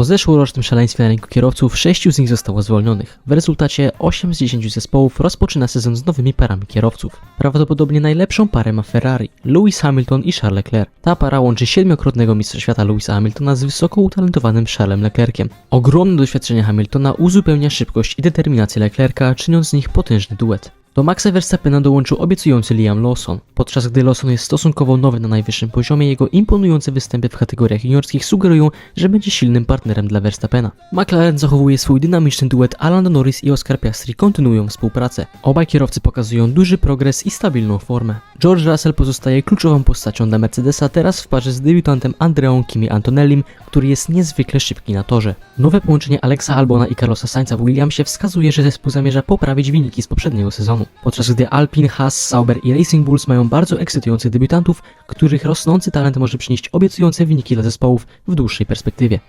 Po zeszłorocznym szaleństwie na rynku kierowców, sześciu z nich zostało zwolnionych. W rezultacie 8 z 10 zespołów rozpoczyna sezon z nowymi parami kierowców. Prawdopodobnie najlepszą parę ma Ferrari, Lewis Hamilton i Charles Leclerc. Ta para łączy siedmiokrotnego mistrza świata Lewisa Hamiltona z wysoko utalentowanym Charlesem Leclerciem. Ogromne doświadczenie Hamiltona uzupełnia szybkość i determinację Leclerca, czyniąc z nich potężny duet. Do Maxa Verstappena dołączył obiecujący Liam Lawson. Podczas gdy Lawson jest stosunkowo nowy na najwyższym poziomie, jego imponujące występy w kategoriach juniorskich sugerują, że będzie silnym partnerem dla Verstappena. McLaren zachowuje swój dynamiczny duet, a Lando Norris i Oscar Piastri kontynuują współpracę. Obaj kierowcy pokazują duży progres i stabilną formę. George Russell pozostaje kluczową postacią dla Mercedesa, teraz w parze z debiutantem Andreą Kimi Antonellim, który jest niezwykle szybki na torze. Nowe połączenie Alexa Albona i Carlosa Sainza w Williamsie wskazuje, że zespół zamierza poprawić wyniki z poprzedniego sezonu. Podczas gdy Alpine, Haas, Sauber i Racing Bulls mają bardzo ekscytujących debiutantów, których rosnący talent może przynieść obiecujące wyniki dla zespołów w dłuższej perspektywie.